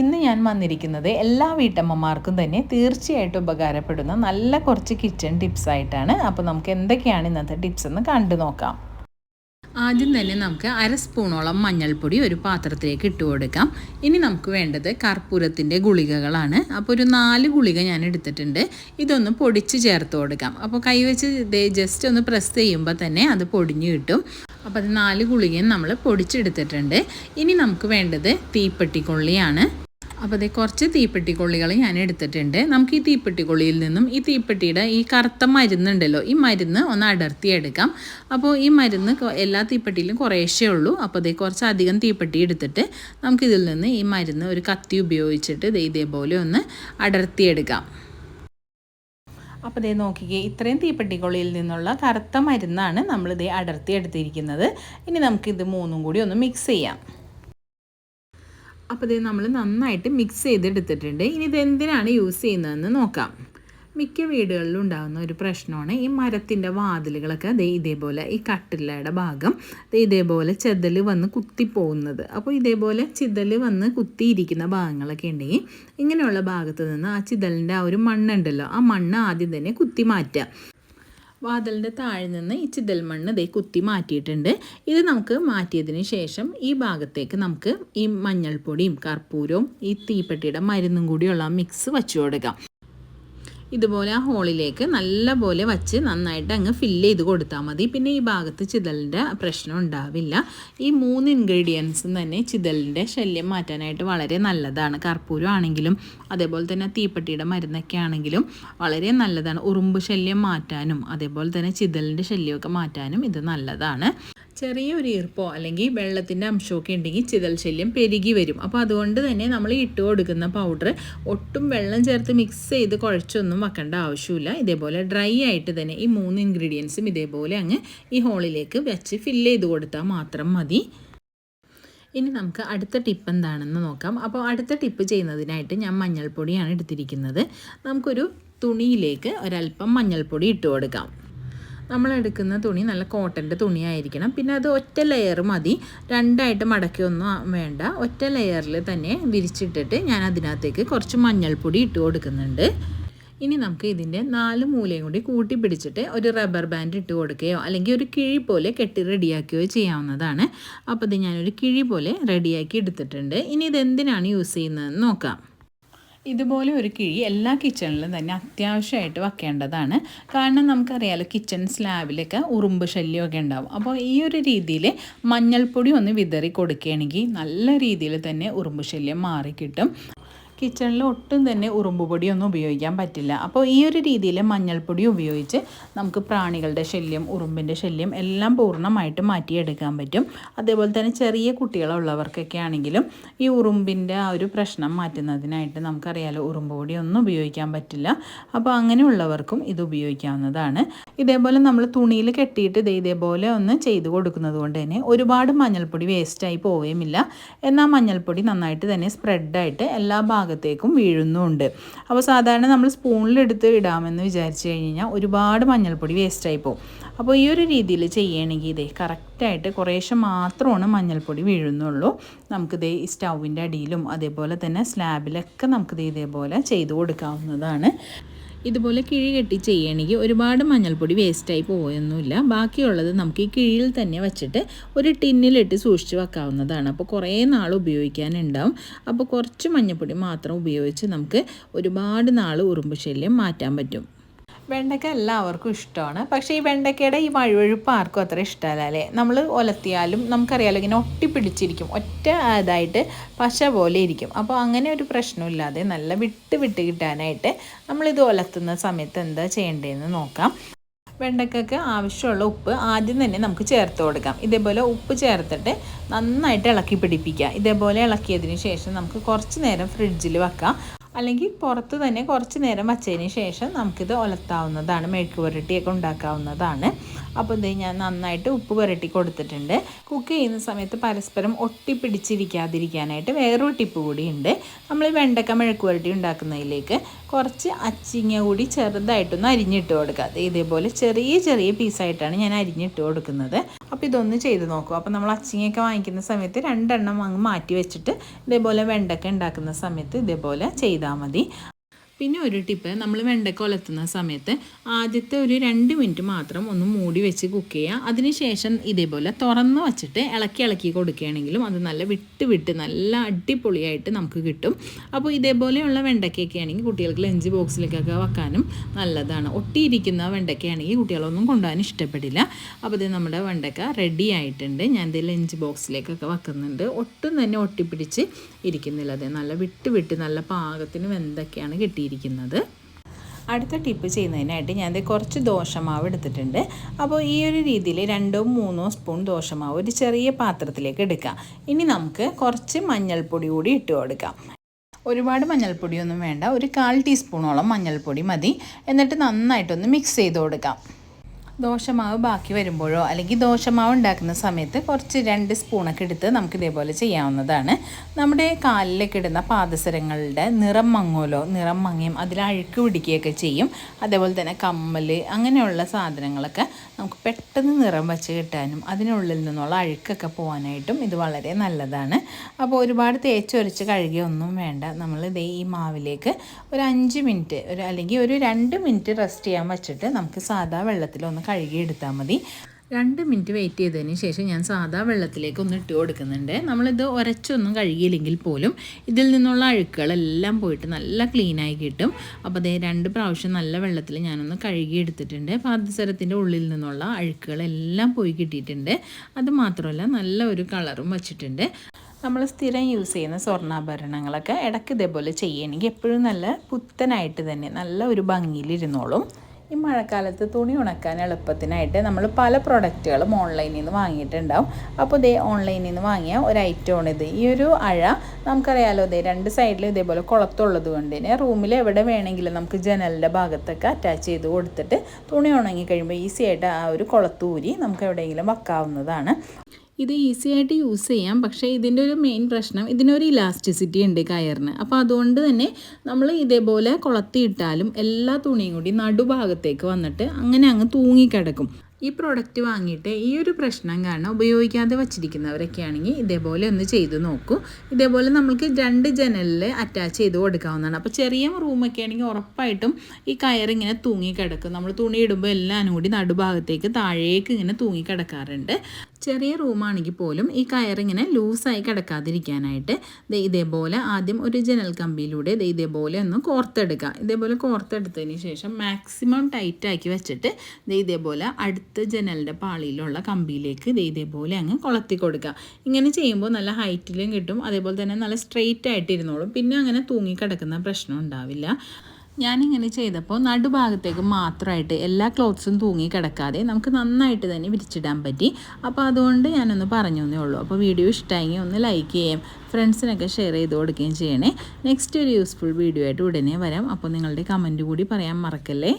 ഇന്ന് ഞാൻ വന്നിരിക്കുന്നത് എല്ലാ വീട്ടമ്മമാർക്കും തന്നെ തീർച്ചയായിട്ടും ഉപകാരപ്പെടുന്ന നല്ല കുറച്ച് കിച്ചൺ ടിപ്സ് ആയിട്ടാണ്. അപ്പോൾ നമുക്ക് എന്തൊക്കെയാണ് ഇന്നത്തെ ടിപ്സ് എന്ന് കണ്ടു നോക്കാം. ആദ്യം തന്നെ നമുക്ക് അര സ്പൂണോളം മഞ്ഞൾപ്പൊടി ഒരു പാത്രത്തിലേക്ക് ഇട്ട് കൊടുക്കാം. ഇനി നമുക്ക് വേണ്ടത് കർപ്പൂരത്തിന്റെ ഗുളികകളാണ്. അപ്പോൾ ഒരു നാല് ഗുളിക ഞാൻ എടുത്തിട്ടുണ്ട്. ഇതൊന്ന് പൊടിച്ച് ചേർത്ത് കൊടുക്കാം. അപ്പോൾ കൈവച്ച് ജസ്റ്റ് ഒന്ന് പ്രസ് ചെയ്യുമ്പോൾ തന്നെ അത് പൊടിഞ്ഞു കിട്ടും. അപ്പോൾ അത് നാല് ഗുളികയും നമ്മൾ പൊടിച്ചെടുത്തിട്ടുണ്ട്. ഇനി നമുക്ക് വേണ്ടത് തീപ്പെട്ടിക്കൊള്ളിയാണ് അപ്പോൾ അതേ കുറച്ച് തീപ്പെട്ടി കൊള്ളികൾ ഞാൻ എടുത്തിട്ടുണ്ട്. നമുക്ക് ഈ തീപ്പെട്ടി കൊള്ളിയിൽ നിന്നും ഈ തീപ്പെട്ടിയുടെ ഈ കറുത്ത മരുന്നുണ്ടല്ലോ ഈ മരുന്ന് ഒന്ന് അടർത്തി എടുക്കാം. അപ്പോൾ ഈ മരുന്ന് എല്ലാ തീപ്പെട്ടിയിലും കുറേശ്ശേ ഉള്ളൂ. അപ്പോൾ അതേ കുറച്ച് അധികം തീപ്പെട്ടി എടുത്തിട്ട് നമുക്കിതിൽ നിന്ന് ഈ മരുന്ന് ഒരു കത്തി ഉപയോഗിച്ചിട്ട് ഇതേപോലെ ഒന്ന് അടർത്തിയെടുക്കാം അപ്പോൾ ഇതേ നോക്കിക്കേ ഇത്രയും തീപ്പെട്ടിക്കൊള്ളിയിൽ നിന്നുള്ള കറുത്ത മരുന്നാണ് നമ്മളിതേ അടർത്തി എടുത്തിരിക്കുന്നത്. ഇനി നമുക്കിത് മൂന്നും കൂടി ഒന്ന് മിക്സ് ചെയ്യാം. അപ്പോൾ ഇത് നമ്മൾ നന്നായിട്ട് മിക്സ് ചെയ്തെടുത്തിട്ടുണ്ട്. ഇനി ഇതെന്തിനാണ് യൂസ് ചെയ്യുന്നതെന്ന് നോക്കാം. മിക്ക വീടുകളിലും ഉണ്ടാകുന്ന ഒരു പ്രശ്നമാണ് ഈ മരത്തിന്റെ വാതിലുകളൊക്കെ അതേ ഇതേപോലെ ഈ കട്ടിലയുടെ ഭാഗം ഇതേപോലെ ചെതൽ വന്ന് കുത്തിപ്പോകുന്നത്. അപ്പോൾ ഇതേപോലെ ചിതൽ വന്ന് കുത്തിയിരിക്കുന്ന ഭാഗങ്ങളൊക്കെ ഉണ്ടെങ്കിൽ ഇങ്ങനെയുള്ള ഭാഗത്ത് നിന്ന് ആ ചിതലിന്റെ ആ ഒരു മണ്ണുണ്ടല്ലോ ആ മണ്ണ് ആദ്യം തന്നെ കുത്തി മാറ്റുക. വാതിലിന്റെ താഴെ നിന്ന് ഈ ചിതൽ മണ്ണ് ഇതേ കുത്തി മാറ്റിയിട്ടുണ്ട്. ഇത് നമുക്ക് മാറ്റിയതിന് ശേഷം ഈ ഭാഗത്തേക്ക് നമുക്ക് ഈ മഞ്ഞൾപ്പൊടിയും കർപ്പൂരവും ഈ തീപ്പെട്ടിയുടെ മരുന്നും കൂടിയുള്ള മിക്സ് വച്ചു കൊടുക്കാം. ഇതുപോലെ ആ ഹോളിലേക്ക് നല്ലപോലെ വച്ച് നന്നായിട്ട് അങ്ങ് ഫില്ല് ചെയ്ത് കൊടുത്താൽ മതി. പിന്നെ ഈ ഭാഗത്ത് ചിതലിന്റെ പ്രശ്നം ഉണ്ടാവില്ല. ഈ മൂന്ന് ഇൻഗ്രീഡിയൻസും തന്നെ ചിതലിന്റെ ശല്യം മാറ്റാനായിട്ട് വളരെ നല്ലതാണ്. കർപ്പൂരം ആണെങ്കിലും അതേപോലെ തന്നെ തീപ്പെട്ടിയുടെ മരുന്നൊക്കെ ആണെങ്കിലും വളരെ നല്ലതാണ്. ഉറുമ്പ് ശല്യം മാറ്റാനും അതേപോലെ തന്നെ ചിതലിന്റെ ശല്യമൊക്കെ മാറ്റാനും ഇത് നല്ലതാണ്. ചെറിയൊരു ഈർപ്പോ അല്ലെങ്കിൽ വെള്ളത്തിന്റെ അംശമൊക്കെ ഉണ്ടെങ്കിൽ ചിതൽ ശല്യം പെരുകി വരും. അപ്പോൾ അതുകൊണ്ട് തന്നെ നമ്മൾ ഇട്ട് കൊടുക്കുന്ന പൗഡർ ഒട്ടും വെള്ളം ചേർത്ത് മിക്സ് ചെയ്ത് കുഴച്ചൊന്നും വെക്കേണ്ട ആവശ്യമില്ല. ഇതേപോലെ ഡ്രൈ ആയിട്ട് തന്നെ ഈ മൂന്ന് ഇൻഗ്രീഡിയൻസും ഇതേപോലെ അങ്ങ് ഈ ഹോളിലേക്ക് വെച്ച് ഫില്ല് ചെയ്ത് കൊടുത്താൽ മാത്രം മതി. ഇനി നമുക്ക് അടുത്ത ടിപ്പ് എന്താണെന്ന് നോക്കാം. അപ്പോൾ അടുത്ത ടിപ്പ് ചെയ്യുന്നതിനായിട്ട് ഞാൻ മഞ്ഞൾപ്പൊടിയാണ് എടുത്തിരിക്കുന്നത്. നമുക്കൊരു തുണിയിലേക്ക് ഒരല്പം മഞ്ഞൾപ്പൊടി ഇട്ട് കൊടുക്കാം. നമ്മൾ എടുക്കുന്ന തുണി നല്ല കോട്ടന്റെ തുണിയായിരിക്കണം. പിന്നെ അത് ഒറ്റ ലെയർ മതി. രണ്ടായിട്ട് മടക്കിയൊന്നും വേണ്ട. ഒറ്റ ലെയറിൽ തന്നെ വിരിച്ചിട്ടിട്ട് ഞാൻ അതിനകത്തേക്ക് കുറച്ച് മഞ്ഞൾപ്പൊടി ഇട്ട് കൊടുക്കുന്നുണ്ട്. ഇനി നമുക്ക് ഇതിന്റെ നാല് മൂലയും കൂടി കൂട്ടി പിടിച്ചിട്ട് ഒരു റബ്ബർ ബാൻഡ് ഇട്ട് കൊടുക്കുകയോ അല്ലെങ്കിൽ ഒരു കിഴി പോലെ കെട്ടി റെഡിയാക്കുകയോ ചെയ്യാവുന്നതാണ്. അപ്പോൾ ഇത് ഞാനൊരു കിഴി പോലെ റെഡിയാക്കി എടുത്തിട്ടുണ്ട്. ഇനി ഇത് എന്തിനാണ് യൂസ് ചെയ്യുന്നതെന്ന് നോക്കാം. ഇതുപോലെ ഒരു കിഴി എല്ലാ കിച്ചണിലും തന്നെ അത്യാവശ്യമായിട്ട് വെക്കേണ്ടതാണ്. കാരണം നമുക്കറിയാലോ കിച്ചൺ സ്ലാബിലൊക്കെ ഉറുമ്പ് ശല്യമൊക്കെ ഉണ്ടാവും. അപ്പോൾ ഈ ഒരു രീതിയിൽ മഞ്ഞൾപ്പൊടി ഒന്ന് വിതറി കൊടുക്കുകയാണെങ്കിൽ നല്ല രീതിയിൽ തന്നെ ഉറുമ്പ് ശല്യം മാറിക്കിട്ടും. കിച്ചണിൽ ഒട്ടും തന്നെ ഉറുമ്പ് പൊടിയൊന്നും ഉപയോഗിക്കാൻ പറ്റില്ല. അപ്പോൾ ഈ ഒരു രീതിയിൽ മഞ്ഞൾപ്പൊടി ഉപയോഗിച്ച് നമുക്ക് പ്രാണികളുടെ ശല്യം ഉറുമ്പിന്റെ ശല്യം എല്ലാം പൂർണമായിട്ട് മാറ്റിയെടുക്കാൻ പറ്റും. അതേപോലെ തന്നെ ചെറിയ കുട്ടികളുള്ളവർക്കൊക്കെ ആണെങ്കിലും ഈ ഉറുമ്പിന്റെ ആ ഒരു പ്രശ്നം മാറ്റുന്നതിനായിട്ട് നമുക്കറിയാലോ ഉറുമ്പുപൊടി പൊടിയൊന്നും ഉപയോഗിക്കാൻ പറ്റില്ല. അപ്പോൾ അങ്ങനെയുള്ളവർക്കും ഇത് ഉപയോഗിക്കാവുന്നതാണ്. ഇതേപോലെ നമ്മൾ തുണിയിൽ കെട്ടിയിട്ട് ഇത് ഇതേപോലെ ഒന്ന് ചെയ്ത് കൊടുക്കുന്നത് കൊണ്ട് തന്നെ ഒരുപാട് മഞ്ഞൾപ്പൊടി വേസ്റ്റായി പോവുകയുമില്ല. എന്നാൽ മഞ്ഞൾപ്പൊടി നന്നായിട്ട് തന്നെ സ്പ്രെഡായിട്ട് എല്ലാ ഭാഗത്തേക്കും വീഴുന്നുമുണ്ട്. അപ്പോൾ സാധാരണ നമ്മൾ സ്പൂണിലെടുത്ത് ഇടാമെന്ന് വിചാരിച്ചു കഴിഞ്ഞാൽ ഒരുപാട് മഞ്ഞൾപ്പൊടി വേസ്റ്റായി പോകും. അപ്പോൾ ഈ ഒരു രീതിയിൽ ചെയ്യണമെങ്കിൽ ഇതേ കറക്റ്റായിട്ട് കുറേശ്ശെ മാത്രമാണ് മഞ്ഞൾപ്പൊടി വീഴുന്നുള്ളൂ. നമുക്കിതേ ഈ സ്റ്റൗവിന്റെ അടിയിലും അതേപോലെ തന്നെ സ്ലാബിലൊക്കെ നമുക്കിത് ഇതേപോലെ ചെയ്ത് കൊടുക്കാവുന്നതാണ്. ഇതുപോലെ കിഴി കെട്ടി ചെയ്യണമെങ്കിൽ ഒരുപാട് മഞ്ഞൾപ്പൊടി വേസ്റ്റായി പോയൊന്നുമില്ല. ബാക്കിയുള്ളത് നമുക്ക് ഈ കിഴിയിൽ തന്നെ വെച്ചിട്ട് ഒരു ടിന്നിലിട്ട് സൂക്ഷിച്ച് വെക്കാവുന്നതാണ്. അപ്പോൾ കുറേ നാൾ ഉപയോഗിക്കാനുണ്ടാവും. അപ്പോൾ കുറച്ച് മഞ്ഞൾപ്പൊടി മാത്രം ഉപയോഗിച്ച് നമുക്ക് ഒരുപാട് നാൾ ഉറുമ്പ് ശല്യം മാറ്റാൻ പറ്റും. വെണ്ടയ്ക്ക എല്ലാവർക്കും ഇഷ്ടമാണ്. പക്ഷേ ഈ വെണ്ടയ്ക്കയുടെ ഈ വഴുവഴുപ്പ് ആർക്കും അത്ര ഇഷ്ടമല്ല അല്ലേ? നമ്മൾ ഒലത്തിയാലും നമുക്കറിയാലോ ഇങ്ങനെ ഒട്ടിപ്പിടിച്ചിരിക്കും. ഒറ്റ ഇതായിട്ട് പശ പോലെ ഇരിക്കും. അപ്പോൾ അങ്ങനെ ഒരു പ്രശ്നമില്ലാതെ നല്ല വിട്ട് വിട്ട് കിട്ടാനായിട്ട് നമ്മളിത് ഒലത്തുന്ന സമയത്ത് എന്താ ചെയ്യേണ്ടതെന്ന് നോക്കാം. വെണ്ടയ്ക്കൊക്കെ ആവശ്യമുള്ള ഉപ്പ് ആദ്യം തന്നെ നമുക്ക് ചേർത്ത് കൊടുക്കാം. ഇതേപോലെ ഉപ്പ് ചേർത്തിട്ട് നന്നായിട്ട് ഇളക്കി പിടിപ്പിക്കുക. ഇതേപോലെ ഇളക്കിയതിന് ശേഷം നമുക്ക് കുറച്ച് നേരം ഫ്രിഡ്ജിൽ വെക്കാം. അല്ലെങ്കിൽ പുറത്ത് തന്നെ കുറച്ച് നേരം വച്ചതിന് ശേഷം നമുക്കിത് ഒലത്താവുന്നതാണ് മെഴുക്ക് പുരട്ടിയൊക്കെ ഉണ്ടാക്കാവുന്നതാണ്. അപ്പോൾ ഇത് ഞാൻ നന്നായിട്ട് ഉപ്പ് പുരട്ടി കൊടുത്തിട്ടുണ്ട്. കുക്ക് ചെയ്യുന്ന സമയത്ത് പരസ്പരം ഒട്ടിപ്പിടിച്ചിരിക്കാതിരിക്കാനായിട്ട് വേറൊരു ടിപ്പ് കൂടിയുണ്ട്. നമ്മൾ വെണ്ടക്ക മെഴുക്ക് പുരട്ടി ഉണ്ടാക്കുന്നതിലേക്ക് കുറച്ച് അച്ചിങ്ങ കൂടി ചെറുതായിട്ടൊന്ന് അരിഞ്ഞിട്ട് കൊടുക്കുക. ഇതേപോലെ ചെറിയ ചെറിയ പീസായിട്ടാണ് ഞാൻ അരിഞ്ഞിട്ട് കൊടുക്കുന്നത്. അപ്പോൾ ഇതൊന്ന് ചെയ്ത് നോക്കൂ. അപ്പോൾ നമ്മൾ അച്ചിങ്ങയൊക്കെ വാങ്ങിക്കുന്ന സമയത്ത് രണ്ടെണ്ണം അങ്ങ് മാറ്റി വെച്ചിട്ട് ഇതേപോലെ വെണ്ടക്ക ഉണ്ടാക്കുന്ന സമയത്ത് ഇതേപോലെ ചെയ്താൽ മതി. പിന്നെ ഒരു ടിപ്പ് നമ്മൾ വെണ്ടയ്ക്ക ഒലത്തുന്ന സമയത്ത് ആദ്യത്തെ ഒരു രണ്ട് മിനിറ്റ് മാത്രം ഒന്ന് മൂടി വെച്ച് കുക്ക് ചെയ്യുക. അതിനുശേഷം ഇതേപോലെ തുറന്ന് വച്ചിട്ട് ഇളക്കി ഇളക്കി കൊടുക്കുകയാണെങ്കിലും അത് നല്ല വിട്ട് വിട്ട് നല്ല അടിപൊളിയായിട്ട് നമുക്ക് കിട്ടും. അപ്പോൾ ഇതേപോലെയുള്ള വെണ്ടയ്ക്കൊക്കെ ആണെങ്കിൽ കുട്ടികൾക്ക് ലഞ്ച് ബോക്സിലേക്കൊക്കെ വെക്കാനും നല്ലതാണ്. ഒട്ടിയിരിക്കുന്ന വെണ്ടയ്ക്കയാണെങ്കിൽ കുട്ടികളൊന്നും കൊണ്ടുപോകാൻ ഇഷ്ടപ്പെടില്ല. അപ്പോൾ ഇത് നമ്മുടെ വെണ്ടയ്ക്ക റെഡി ആയിട്ടുണ്ട്. ഞാൻ ഇത് ലഞ്ച് ബോക്സിലേക്കൊക്കെ വെക്കുന്നുണ്ട്. ഒട്ടും തന്നെ ഒട്ടിപ്പിടിച്ച് ഇരിക്കുന്നില്ല. അതെ നല്ല വിട്ട് വിട്ട് നല്ല പാകത്തിന് വെന്തൊക്കെയാണ് കിട്ടിയിരിക്കുന്നത്. അടുത്ത ടിപ്പ് ചെയ്യുന്നതിനായിട്ട് ഞാൻ കുറച്ച് ദോശമാവ് എടുത്തിട്ടുണ്ട്. അപ്പോൾ ഈ ഒരു രീതിയിൽ രണ്ടോ മൂന്നോ സ്പൂൺ ദോശമാവ് ഒരു ചെറിയ പാത്രത്തിലേക്ക് എടുക്കാം ഇനി നമുക്ക് കുറച്ച് മഞ്ഞൾപ്പൊടി കൂടി ഇട്ട് കൊടുക്കാം. ഒരുപാട് മഞ്ഞൾപ്പൊടിയൊന്നും വേണ്ട. ഒരു കാൽ ടീസ്പൂണോളം മഞ്ഞൾപ്പൊടി മതി. എന്നിട്ട് നന്നായിട്ടൊന്ന് മിക്സ് ചെയ്ത് കൊടുക്കാം. ദോശമാവ് ബാക്കി വരുമ്പോഴോ അല്ലെങ്കിൽ ദോശമാവ് ഉണ്ടാക്കുന്ന സമയത്ത് കുറച്ച് രണ്ട് സ്പൂണൊക്കെ എടുത്ത് നമുക്ക് ഇതേപോലെ ചെയ്യാവുന്നതാണ്. നമ്മുടെ കാലിലേക്ക് ഇടുന്ന പാദസരങ്ങളുടെ നിറം മങ്ങുമല്ലോ നിറം മങ്ങിയും അതിൽ അഴുക്ക് പിടിക്കുകയൊക്കെ ചെയ്യും. അതേപോലെ തന്നെ കമ്മൽ അങ്ങനെയുള്ള സാധനങ്ങളൊക്കെ നമുക്ക് പെട്ടെന്ന് നിറം വെച്ച് കിട്ടാനും അതിനുള്ളിൽ നിന്നുള്ള അഴുക്കൊക്കെ പോകാനായിട്ടും ഇത് വളരെ നല്ലതാണ്. അപ്പോൾ ഒരുപാട് തേച്ചൊരച്ച് കഴുകിയൊന്നും വേണ്ട. നമ്മൾ ഇതേ ഈ മാവിലേക്ക് ഒരു അഞ്ച് മിനിറ്റ് ഒരു അല്ലെങ്കിൽ ഒരു രണ്ട് മിനിറ്റ് റെസ്റ്റ് ചെയ്യാൻ വെച്ചിട്ട് നമുക്ക് സാധാ വെള്ളത്തിലൊന്ന് കഴുകിയെടുത്താൽ മതി രണ്ട് മിനിറ്റ് വെയിറ്റ് ചെയ്തതിന് ശേഷം ഞാൻ സാധാ വെള്ളത്തിലേക്ക് ഒന്ന് ഇട്ട് കൊടുക്കുന്നുണ്ട്. നമ്മളിത് ഒരച്ചൊന്നും കഴുകിയില്ലെങ്കിൽ പോലും ഇതിൽ നിന്നുള്ള അഴുക്കുകളെല്ലാം പോയിട്ട് നല്ല ക്ലീനായി കിട്ടും. അപ്പോൾ അതേ രണ്ട് പ്രാവശ്യം നല്ല വെള്ളത്തിൽ ഞാനൊന്ന് കഴുകിയെടുത്തിട്ടുണ്ട്. പാദസരത്തിന്റെ ഉള്ളിൽ നിന്നുള്ള അഴുക്കുകളെല്ലാം പോയി കിട്ടിയിട്ടുണ്ട്. അത് മാത്രമല്ല നല്ല ഒരു കളറും വച്ചിട്ടുണ്ട്. നമ്മൾ സ്ഥിരം യൂസ് ചെയ്യുന്ന സ്വർണാഭരണങ്ങളൊക്കെ ഇടയ്ക്ക് ഇതേപോലെ ചെയ്യണമെങ്കിൽ എപ്പോഴും നല്ല പുത്തനായിട്ട് തന്നെ നല്ല ഒരു ഭംഗിയിലിരുന്നോളും ഈ മഴക്കാലത്ത് തുണി ഉണക്കാൻ എളുപ്പത്തിനായിട്ട് നമ്മൾ പല പ്രൊഡക്റ്റുകളും ഓൺലൈനിൽ നിന്ന് വാങ്ങിയിട്ടുണ്ടാവും. അപ്പോൾ ഇതേ ഓൺലൈനിൽ നിന്ന് വാങ്ങിയ ഒരു ഐറ്റമാണ് ഇത്. ഈ ഒരു അഴ നമുക്കറിയാലോ ഇതേ രണ്ട് സൈഡിലും ഇതേപോലെ കുളത്തുള്ളത് കൊണ്ട് തന്നെ റൂമിൽ എവിടെ വേണമെങ്കിലും നമുക്ക് ജനലിന്റെ ഭാഗത്തൊക്കെ അറ്റാച്ച് ചെയ്ത് കൊടുത്തിട്ട് തുണി ഉണങ്ങി കഴിയുമ്പോൾ ഈസി ആയിട്ട് ആ ഒരു കുളത്തൂരി നമുക്ക് എവിടെയെങ്കിലും വെക്കാവുന്നതാണ്. ഇത് ഈസി ആയിട്ട് യൂസ് ചെയ്യാം. പക്ഷേ ഇതിന്റെ ഒരു മെയിൻ പ്രശ്നം ഇതിനൊരു ഇലാസ്റ്റിസിറ്റി ഉണ്ട് കയറിന്. അപ്പോൾ അതുകൊണ്ട് തന്നെ നമ്മൾ ഇതേപോലെ കൊളത്തിയിട്ടാലും എല്ലാ തുണിയും കൂടി നടുഭാഗത്തേക്ക് വന്നിട്ട് അങ്ങനെ അങ്ങ് തൂങ്ങിക്കിടക്കും. ഈ പ്രോഡക്റ്റ് വാങ്ങിയിട്ട് ഈ ഒരു പ്രശ്നം കാരണം ഉപയോഗിക്കാതെ വച്ചിരിക്കുന്നവരൊക്കെ ആണെങ്കിൽ ഇതേപോലെ ഒന്ന് ചെയ്ത് നോക്കൂ. ഇതേപോലെ നമുക്ക് രണ്ട് ജനലിൽ അറ്റാച്ച് ചെയ്ത് കൊടുക്കാവുന്നതാണ്. അപ്പോൾ ചെറിയ റൂമൊക്കെ ആണെങ്കിൽ ഉറപ്പായിട്ടും ഈ കയറിങ്ങനെ തൂങ്ങിക്കിടക്കും. നമ്മൾ തുണി ഇടുമ്പോൾ എല്ലാം കൂടി നടുഭാഗത്തേക്ക് താഴേക്ക് ഇങ്ങനെ തൂങ്ങിക്കിടക്കാറുണ്ട്. ചെറിയ റൂമാണെങ്കിൽ പോലും ഈ കയറിങ്ങനെ ലൂസായി കിടക്കാതിരിക്കാനായിട്ട് ഇതേപോലെ ആദ്യം ഒരു ജനൽ കമ്പിയിലൂടെ ഇതേപോലെ ഒന്ന് കോർത്തെടുക്കുക. ഇതേപോലെ കോർത്തെടുത്തതിന് ശേഷം മാക്സിമം ടൈറ്റാക്കി വെച്ചിട്ട് ഇതേപോലെ അടുത്ത ജനലിന്റെ പാളിയിലുള്ള കമ്പിയിലേക്ക് ഇതേപോലെ അങ്ങ് കൊളത്തി കൊടുക്കുക. ഇങ്ങനെ ചെയ്യുമ്പോൾ നല്ല ഹൈറ്റിലും കിട്ടും. അതേപോലെ തന്നെ നല്ല സ്ട്രെയിറ്റ് ആയിട്ട് ഇരുന്നോളും. പിന്നെ അങ്ങനെ തൂങ്ങിക്കിടക്കുന്ന പ്രശ്നം ഉണ്ടാവില്ല. ഞാനിങ്ങനെ ചെയ്തപ്പോൾ നടുഭാഗത്തേക്ക് മാത്രമായിട്ട് എല്ലാ ക്ലോത്ത്സും തൂങ്ങി കിടക്കാതെ നമുക്ക് നന്നായിട്ട് തന്നെ വിരിച്ചിടാൻ പറ്റി. അപ്പോൾ അതുകൊണ്ട് ഞാനൊന്ന് പറഞ്ഞു ഉള്ളൂ. അപ്പോൾ വീഡിയോ ഇഷ്ടമായെങ്കിൽ ഒന്ന് ലൈക്ക് ചെയ്യാം ഫ്രണ്ട്സിനൊക്കെ ഷെയർ ചെയ്ത് കൊടുക്കുകയും ചെയ്യണേ. നെക്സ്റ്റ് ഒരു യൂസ്ഫുൾ വീഡിയോ ആയിട്ട് ഉടനെ വരാം. അപ്പോൾ നിങ്ങളുടെ കമന്റ് കൂടി പറയാൻ മറക്കല്ലേ?